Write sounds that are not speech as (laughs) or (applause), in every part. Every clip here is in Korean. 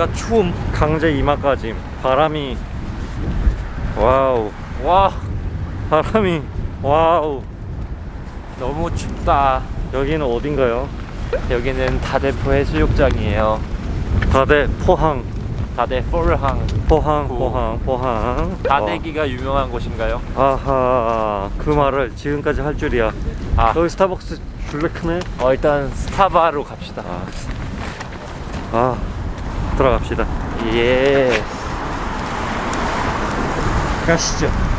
나오니까 추움. 강제 이마까지 바람이 와우 와 바람이 와우 너무 춥다. 여기는 어딘가요? 여기는 다대포 해수욕장이에요. 다대 포항 다대포르항. 포항 오. 포항 포항 다대기가 유명한 곳인가요? 어. 아하 그 말을 지금까지 할 줄이야 아, 여기 스타벅스 줄레 크네 어, 일단 스타바로 갑시다. 아, 아 들어갑시다 예. 가시죠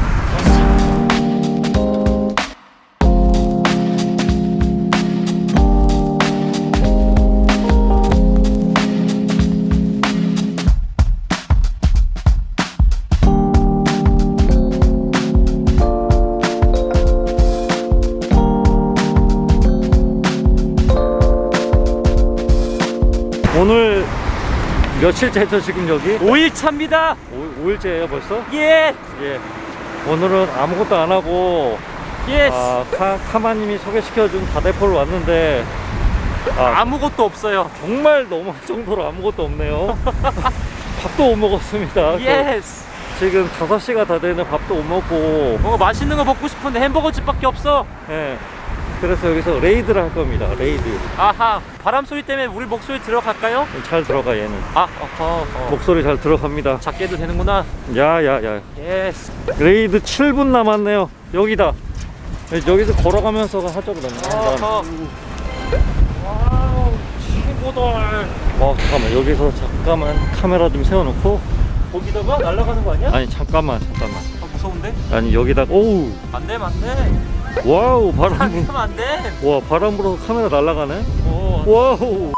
며칠째죠 지금 여기? 5일 차입니다. 5, 5일째예요 벌써? 예. 예 오늘은 아무것도 안 하고 예스. 아, 카, 카마님이 소개시켜준 다대포를 왔는데 아, 아무것도 없어요. 정말 너무할 정도로 아무것도 없네요 (laughs) 밥도 못 먹었습니다 예스. 지금 5시가 다 되는 밥도 못 먹고 뭐 맛있는 거 먹고 싶은데 햄버거 집밖에 없어. 예. 그래서 여기서 레이드를 할 겁니다 레이드 아하. 바람 소리 때문에 우리 목소리 들어갈까요? 잘 들어가 얘는 아, 어허. 어. 목소리 잘 들어갑니다 작게 해도 되는구나. 야야야 예스. 레이드 7분 남았네요 여기다 여기서 걸어가면서 하죠 그러면. 어허. 와우, 최고다. 어 잠깐만 여기서 잠깐만 카메라 좀 세워놓고 거기다가 날아가는 거 아니야? 아니 잠깐만 잠깐만 아, 무서운데? 아니 여기다 오우 안 돼, 안 돼. 와우 바람 안 되면 안 돼. 와 바람 불어서 카메라 날아가네 어. 와우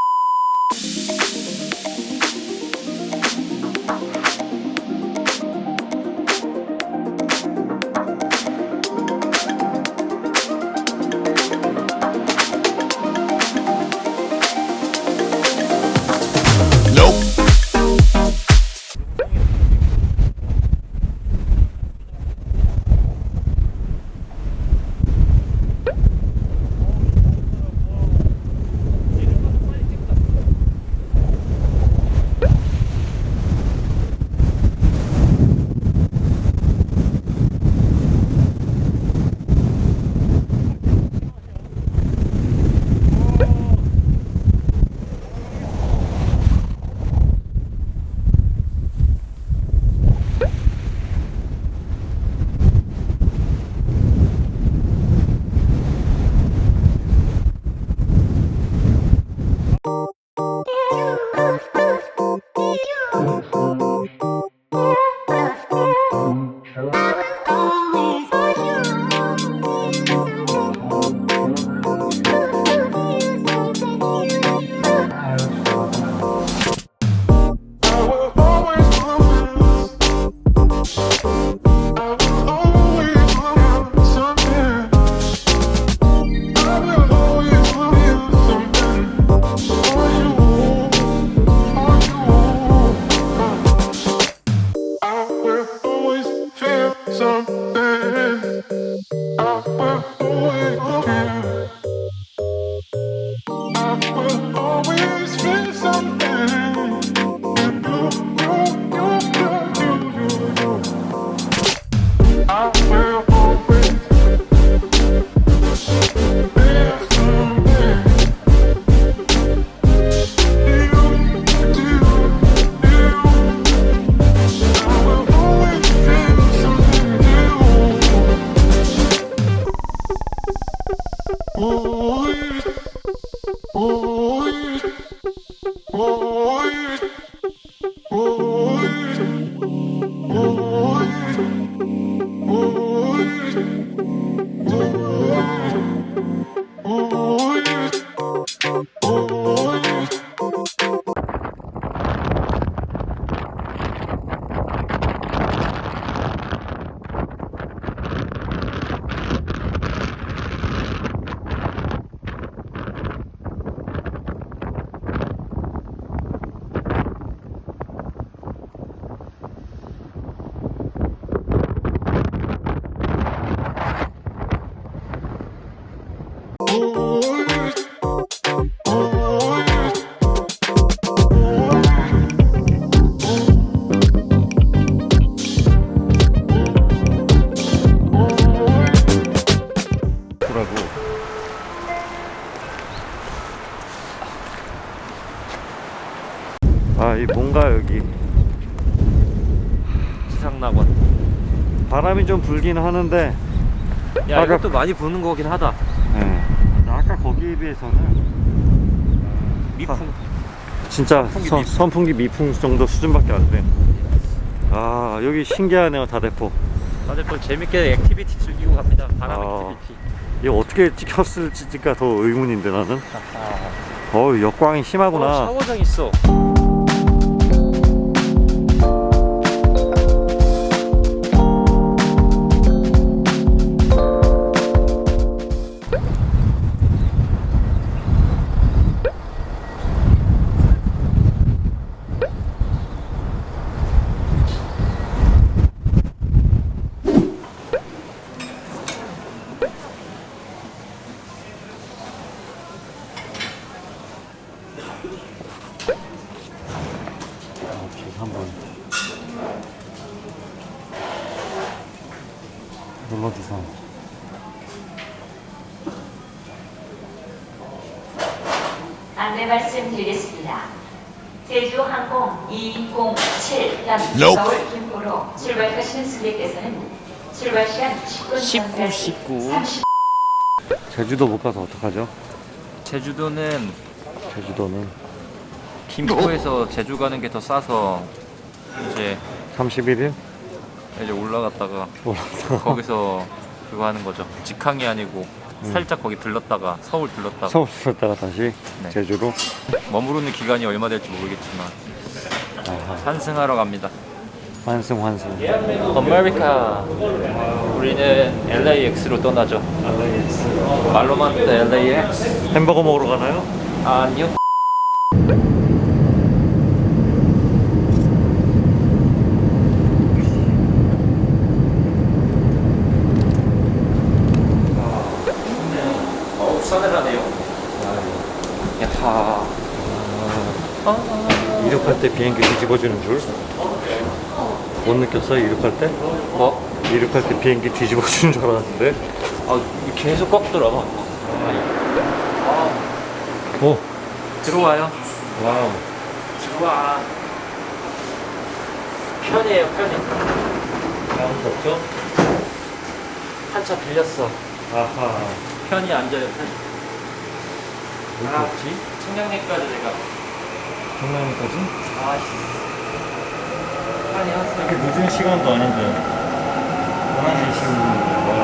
some Boy, boy. 아, 이 뭔가 여기 지상낙원. 바람이 좀 불긴 하는데 야 아까- 이것도 많이 부는 거긴 하다. 예. 아까 거기에 비해서는 미풍. 진짜 선풍기 선, 미풍. 선풍기 미풍 정도 수준밖에 안 돼. 아 여기 신기하네요 다대포. 다들 또 재밌게 액티비티 즐기고 갑니다. 바람 아. 액티비티. 이거 어떻게 찍혔을지가 더 의문인데 나는. (laughs) 아. 어 역광이 심하구나. 어, 샤워장 있어. 안내 말씀드리겠습니다. 제주항공 207편 Nope. 서울 김포로 출발하시는 승객께서는 출발 시간 10분 19, 19. 30 제주도 못 가서 어떡하죠? 제주도는 제주도는 김포에서 제주 가는 게 더 싸서 이제 31일 이제 올라갔다가 거기서 그거 하는 거죠. 직항이 아니고 살짝 거기 들렀다가 서울 들렀다가 서울 갔다가 다시 네. 제주로. 머무르는 기간이 얼마 될지 모르겠지만 아하. 환승하러 갑니다. 환승 환승. 아메리카 우리는 LAX로 떠나죠. 말로만 LAX 햄버거 먹으러 가나요? 아니요. 어우 싸늘하네요. 야하. 이륙할 때 비행기 뒤집어주는 줄? 못 느꼈어요 이륙할 때? 뭐? 이륙할 때 비행기 뒤집어주는 줄 알았는데 아 계속 꺾더라고. 오 들어와요. 와우 들어와. 편이에요 편이. 아무도 없죠? 한차 빌렸어. 아하 편히 앉아요 편. 왜 이렇게 없지? 청량리까지 내가. 경남까지? 아씨. 편히 왔어. 이렇게 늦은 시간도 아닌데 11시 15분 와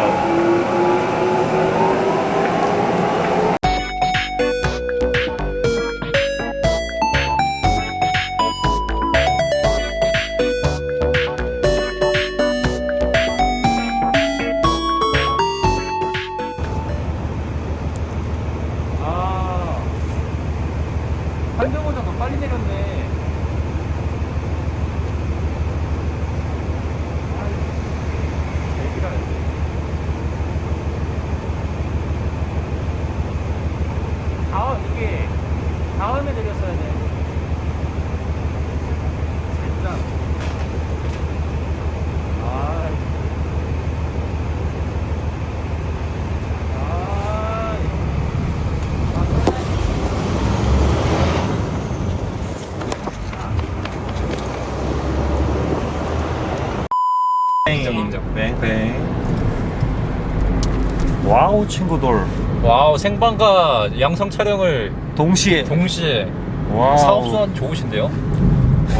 와우 친구들 와우 생방과 양성 촬영을 동시에 동시에 와우 사업수완 좋으신데요?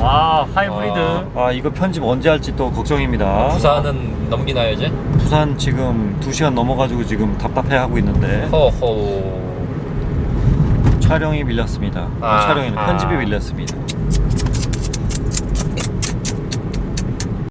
와 하이브리드. 아 이거 편집 언제 할지 또 걱정입니다 부산은 넘기나요 이제? 부산 지금 2시간 넘어가지고 지금 답답해 하고 있는데 허허. 촬영이 밀렸습니다 아, 촬영이 아. 편집이 밀렸습니다